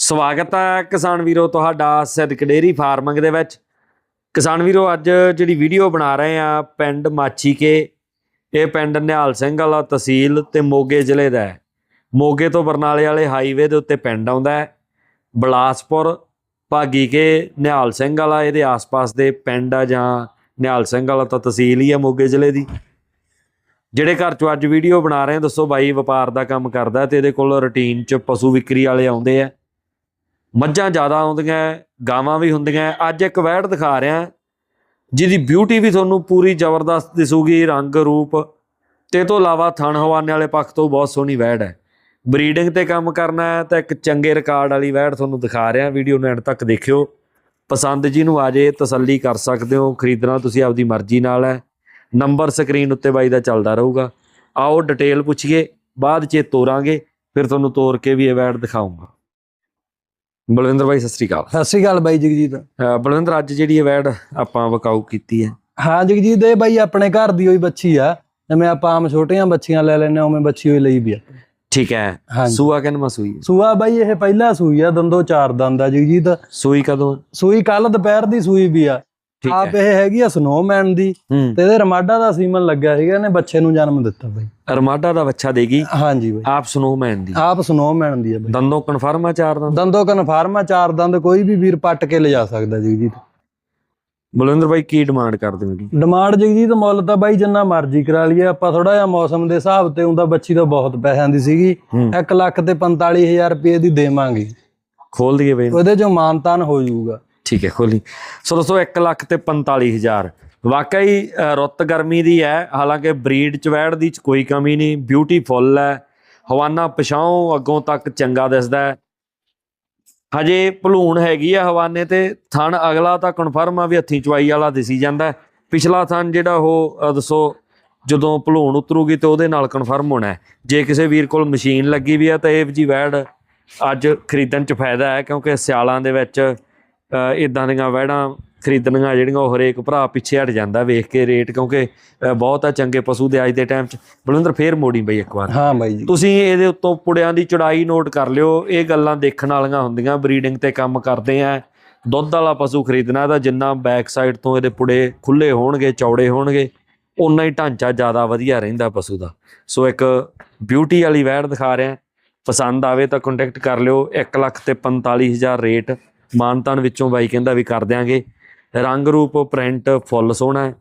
ਸਵਾਗਤ ਹੈ ਕਿਸਾਨ ਵੀਰੋ ਤੁਹਾਡਾ ਸਿੱਧਕ ਡੇਰੀ ਫਾਰਮਿੰਗ ਦੇ ਵਿੱਚ। ਕਿਸਾਨ ਵੀਰੋ, ਅੱਜ ਜਿਹੜੀ ਵੀਡੀਓ ਬਣਾ ਰਹੇ ਆ ਪਿੰਡ ਮਾਛੀਕੇ, ਇਹ ਪਿੰਡ ਨਿਹਾਲ ਸਿੰਘ ਵਾਲਾ ਤਹਿਸੀਲ ਤੇ ਮੋਗੇ ਜ਼ਿਲ੍ਹੇ ਦਾ ਹੈ। ਮੋਗੇ ਤੋਂ ਬਰਨਾਲੇ ਵਾਲੇ ਹਾਈਵੇ ਦੇ ਉੱਤੇ ਪਿੰਡ ਆਉਂਦਾ ਹੈ। ਬਲਾਸਪੁਰ ਭਾਗੀ ਕੇ ਨਿਹਾਲ ਸਿੰਘ ਵਾਲਾ ਇਹਦੇ ਆਸ-ਪਾਸ ਦੇ ਪਿੰਡ ਆ ਜਾਂ ਨਿਹਾਲ ਸਿੰਘ ਵਾਲਾ ਤਾਂ ਤਹਿਸੀਲ ਹੀ ਆ ਮੋਗੇ ਜ਼ਿਲ੍ਹੇ ਦੀ। ਜਿਹੜੇ ਘਰ ਚੋਂ ਅੱਜ ਵੀਡੀਓ ਬਣਾ ਰਹੇ ਆ ਦੱਸੋ ਬਾਈ, ਵਪਾਰ ਦਾ ਕੰਮ ਕਰਦਾ ਤੇ ਇਹਦੇ ਕੋਲ ਰੁਟੀਨ ਚ ਪਸ਼ੂ ਵਿਕਰੀ ਵਾਲੇ ਆਉਂਦੇ ਆ। ਮੱਝਾਂ ਜ਼ਿਆਦਾ ਆਉਂਦੀਆਂ, ਗਾਵਾਂ ਵੀ ਹੁੰਦੀਆਂ। ਹੈ। ਅੱਜ ਇੱਕ ਵੈੜ ਦਿਖਾ ਰਿਹਾ, ਜਿਹਦੀ ਬਿਊਟੀ ਵੀ ਤੁਹਾਨੂੰ ਪੂਰੀ ਜ਼ਬਰਦਸਤ ਦਿਸੂਗੀ, ਰੰਗ, ਰੂਪ। ਤੇ ਇਹ ਤੋਂ ਇਲਾਵਾ ਥਣ ਹਵਾਨੇ ਵਾਲੇ ਪੱਖ ਤੋਂ ਬਹੁਤ ਸੋਹਣੀ ਵੈੜ ਹੈ। ਬਰੀਡਿੰਗ ਤੇ ਕੰਮ ਕਰਨਾ ਹੈ, ਤਾਂ ਇੱਕ ਚੰਗੇ ਰਿਕਾਰਡ ਵਾਲੀ ਵੈੜ ਤੁਹਾਨੂੰ ਦਿਖਾ ਰਿਹਾ। ਵੀਡੀਓ ਨੂੰ ਐਂਡ ਤੱਕ ਦੇਖਿਓ। ਪਸੰਦ ਜਿਹਨੂੰ ਆ ਜੇ, ਤਸੱਲੀ ਕਰ ਸਕਦੇ ਹੋ, ਖਰੀਦਣਾ ਤੁਸੀਂ ਆਪਦੀ ਮਰਜ਼ੀ ਨਾਲ ਹੈ। ਨੰਬਰ ਸਕਰੀਨ ਉੱਤੇ ਬਾਈ ਦਾ ਚੱਲਦਾ ਰਹੂਗਾ। ਆਓ ਡਿਟੇਲ ਪੁੱਛੀਏ, ਬਾਅਦ 'ਚ ਇਹ ਤੋਰਾਂਗੇ, ਫਿਰ ਤੁਹਾਨੂੰ ਤੋਰ ਕੇ ਵੀ ਇਹ ਵੈੜ ਦਿਖਾਉਂਗਾ ਬਲਵਿੰਦਰ ਬਾਈ ਸਤਿ ਸ੍ਰੀ ਅਕਾਲ। ਸਤਿ ਸ਼੍ਰੀ ਅਕਾਲ ਬਾਈ ਜਗਜੀਤ। ਅਹ ਬਲਵਿੰਦਰ ਅੱਜ ਜਿਹੜੀ ਇਹ ਵੈੜ ਆਪਾਂ ਵਕਾਊ ਕੀਤੀ ਹੈ। ਹਾਂ ਜਗਜੀਤ ਇਹ ਬਾਈ ਆਪਣੇ ਘਰ ਦੀ ਹੋਈ ਬੱਚੀ ਆ। ਜਿਵੇਂ ਆਪਾਂ ਆਮ ਛੋਟੀਆਂ ਬੱਚੀਆਂ ਲੈ ਲੈਨੇ ਉਵੇਂ ਬੱਚੀ ਹੋਈ ਲਈ ਵੀ ਆ। ਠੀਕ ਹੈ। ਹਾਂਜੀ। ਸੂਆ ਕਿੰਨਵਾਂ ਸੂਈ ਹੈ? ਸੂਆ ਬਾਈ ਇਹ ਪਹਿਲਾ ਸੂਈ ਆ ਦੰਦੋ ਚਾਰ ਦੰਦ ਆ ਜਗਜੀਤ। ਸੂਈ ਕਦੋਂ? ਸੂਈ ਕੱਲ ਦੁਪਹਿਰ ਦੀ ਸੂਈ ਵੀ ਆ। ਆਪ ਇਹ ਹੈਗੀ ਆ ਸਨੋਮੈਨ ਦੀ ਤੇ ਇਹਦੇ ਰਮਾਡਾ ਦਾ ਸੀਮਨ ਲੱਗਿਆ ਸੀਗਾ ਇਹਨੇ ਬੱਚੇ ਨੂੰ ਜਨਮ ਦਿੱਤਾ ਬਾਈ। ਅਰਮਾਡਾ ਦਾ ਬੱਚਾ ਦੇਗੀ ਹਾਂਜੀ ਬਾਈ। ਆਪ ਸਨੋਮੈਨ ਦੀ। ਆਪ ਸਨੋਮੈਨ ਦੀ ਆ ਬਾਈ। ਦੰਦੋਂ ਕਨਫਰਮ ਆ ਚਾਰ ਦੰਦ? ਦੰਦੋ ਕਨਫਰਮ ਆ ਚਾਰ ਦੰਦ ਕੋਈ ਵੀ ਵੀਰ ਪੱਟ ਕੇ ਲਿਜਾ ਸਕਦਾ ਜਗਜੀਤ। ਬਲਵਿੰਦਰ ਬਾਈ ਕੀ ਡਿਮਾਂਡ ਕਰਦੇ ਹੋ ਡਿਮਾਂਡ ਜਗਜੀਤ ਮੁੱਲ ਤਾਂ ਬਾਈ ਜਿੰਨਾ ਮਰਜ਼ੀ ਕਰਾ ਲਈਏ ਆਪਾਂ ਥੋੜਾ ਜਿਹਾ ਮੌਸਮ ਦੇ ਹਿਸਾਬ ਤੇ ਉਹਦਾ ਬੱਚੀ ਤਾਂ ਬਹੁਤ ਪੈਸਿਆਂ ਦੀ ਸੀਗੀ। ਹੂੰ। 1 ਲੱਖ ਤੇ 45000 ਰੁਪਏ ਦੀ ਦੇਵਾਂਗੇ। ਖੋਲ ਦਈਏ ਬਈ ਉਹਦੇ ਚੋਂ ਮਾਨਤਾਨ ਹੋ ਜਾਊਗਾ। ਠੀਕ ਹੈ ਖੋਲੀ ਸੋ ਦੋਸਤੋ 1 ਲੱਖ ਤੇ 45000 ਵਾਕਈ ਰੁੱਤ ਗਰਮੀ ਦੀ ਹੈ। ਹਾਲਾਂਕਿ ਬਰੀਡ ਚਵੈੜ ਦੀ ਚ ਕੋਈ ਕਮੀ ਨਹੀਂ। ਬਿਊਟੀਫੁੱਲ ਹੈ। ਹਵਾਨਾ ਪਛਾਉ ਅੱਗੋਂ ਤੱਕ ਚੰਗਾ ਦਿਸਦਾ ਹੈ। ਹਜੇ ਭਲੂਣ ਹੈਗੀ ਆ ਹਵਾਨੇ ਤੇ। ਥਣ ਅਗਲਾ ਤਾਂ ਕਨਫਰਮ ਆ ਵੀ ਹੱਥੀਂ ਚਵਾਈ ਵਾਲਾ ਦਿਸੀ ਜਾਂਦਾ ਪਿਛਲਾ ਥਣ ਜਿਹੜਾ ਉਹ ਦੱਸੋ, ਜਦੋਂ ਭਲੂਣ ਉਤਰੂਗੀ ਤੇ ਉਹਦੇ ਨਾਲ ਕਨਫਰਮ ਹੋਣਾ ਜੇ ਕਿਸੇ ਵੀਰ ਕੋਲ ਮਸ਼ੀਨ ਲੱਗੀ ਵੀ ਆ ਤਾਂ ਇਹ ਜੀ ਵੈੜ ਅੱਜ ਖਰੀਦਣ ਚ ਫਾਇਦਾ ਹੈ ਕਿਉਂਕਿ ਸਿਆਲਾਂ ਦੇ ਵਿੱਚ ਇਦਾਂ ਦੀਆਂ ਵੈੜਾਂ ਖਰੀਦਣੀਆਂ ਜਿਹੜੀਆਂ ਉਹ ਹਰੇਕ ਭਰਾ ਪਿੱਛੇ ਹਟ ਜਾਂਦਾ ਵੇਖ ਕੇ ਰੇਟ ਕਿਉਂਕਿ ਬਹੁਤ ਆ ਚੰਗੇ ਪਸ਼ੂ ਦੇ ਅੱਜ ਦੇ ਟਾਈਮ 'ਚ। ਬਲਵਿੰਦਰ ਫੇਰ ਮੋੜੀ ਬਈ ਇੱਕ ਵਾਰ। ਹਾਂ ਬਾਈ ਜੀ। ਤੁਸੀਂ ਇਹਦੇ ਉੱਤੋਂ ਪੁੜਿਆਂ ਦੀ ਚੜਾਈ ਨੋਟ ਕਰ ਲਿਓ। ਇਹ ਗੱਲਾਂ ਦੇਖਣ ਵਾਲੀਆਂ ਹੁੰਦੀਆਂ ਬਰੀਡਿੰਗ ਤੇ ਕੰਮ ਕਰਦੇ ਆ। ਦੁੱਧ ਵਾਲਾ ਪਸ਼ੂ ਖਰੀਦਣਾ ਤਾਂ ਜਿੰਨਾ ਬੈਕ ਸਾਈਡ ਤੋਂ ਇਹਦੇ ਪੁੜੇ ਖੁੱਲੇ ਹੋਣਗੇ ਚੌੜੇ ਹੋਣਗੇ ਉਨਾ ਹੀ ਢਾਂਚਾ ਜ਼ਿਆਦਾ ਵਧੀਆ ਰਹਿੰਦਾ ਪਸ਼ੂ ਦਾ। ਸੋ ਇੱਕ ਬਿਊਟੀ ਵਾਲੀ ਵੈੜ ਦਿਖਾ ਰਿਹਾ। ਪਸੰਦ ਆਵੇ ਤਾਂ ਕੰਟੈਕਟ ਕਰ ਲਿਓ। 1 ਲੱਖ ਤੇ 45000 ਰੇਟ ਮਾਨਤਾਨ ਵਿੱਚੋਂ ਬਾਈ ਕਹਿੰਦਾ ਵੀ ਕਰ ਦਿਆਂਗੇ। ਰੰਗ ਰੂਪ ਪ੍ਰਿੰਟ ਫੁੱਲ ਸੋਹਣਾ ਹੈ।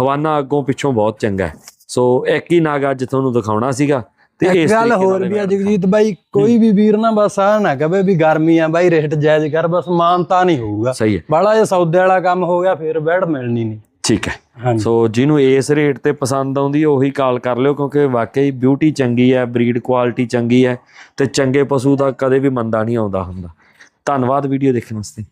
ਹਵਾਨਾ ਅੱਗੋਂ ਪਿੱਛੋਂ ਬਹੁਤ ਚੰਗਾ ਹੈ। ਸੋ ਇੱਕ ਹੀ ਨਾਗ ਅੱਜ ਤੁਹਾਨੂੰ ਦਿਖਾਉਣਾ ਸੀਗਾ ਤੇ ਇਸ ਗੱਲ ਹੋਰ ਵੀ ਆ ਜਗਜੀਤ ਬਾਈ ਕੋਈ ਵੀ ਵੀਰ ਨਾ ਬਸ ਆ ਨਾ ਕਵੇ ਵੀ ਗਰਮੀ ਆ ਬਾਈ ਰੇਟ ਜਾਇਜ਼ ਕਰ ਬਸ ਮਾਨਤਾ ਨਹੀਂ ਹੋਊਗਾ। ਸਹੀ ਹੈ। ਬਾਲਾ ਜੇ ਸੌਦੇ ਵਾਲਾ ਕੰਮ ਹੋ ਗਿਆ ਫੇਰ ਬੈੜ ਮਿਲਣੀ ਨਹੀਂ। ਠੀਕ ਹੈ। ਸੋ ਜਿਹਨੂੰ ਇਸ ਰੇਟ ਤੇ ਪਸੰਦ ਆਉਂਦੀ ਉਹੀ ਕਾਲ ਕਰ ਲਿਓ ਕਿਉਂਕਿ ਵਾਕਈ ਬਿਊਟੀ ਚੰਗੀ ਹੈ ਬਰੀਡ ਕੁਆਲਿਟੀ ਚੰਗੀ ਹੈ ਤੇ ਚੰਗੇ ਪਸ਼ੂ ਦਾ ਕਦੇ ਵੀ ਮੰਦਾ ਨਹੀਂ ਆਉਂਦਾ ਹੁੰਦਾ। ਧੰਨਵਾਦ ਵੀਡੀਓ ਦੇਖਣ ਵਾਸਤੇ।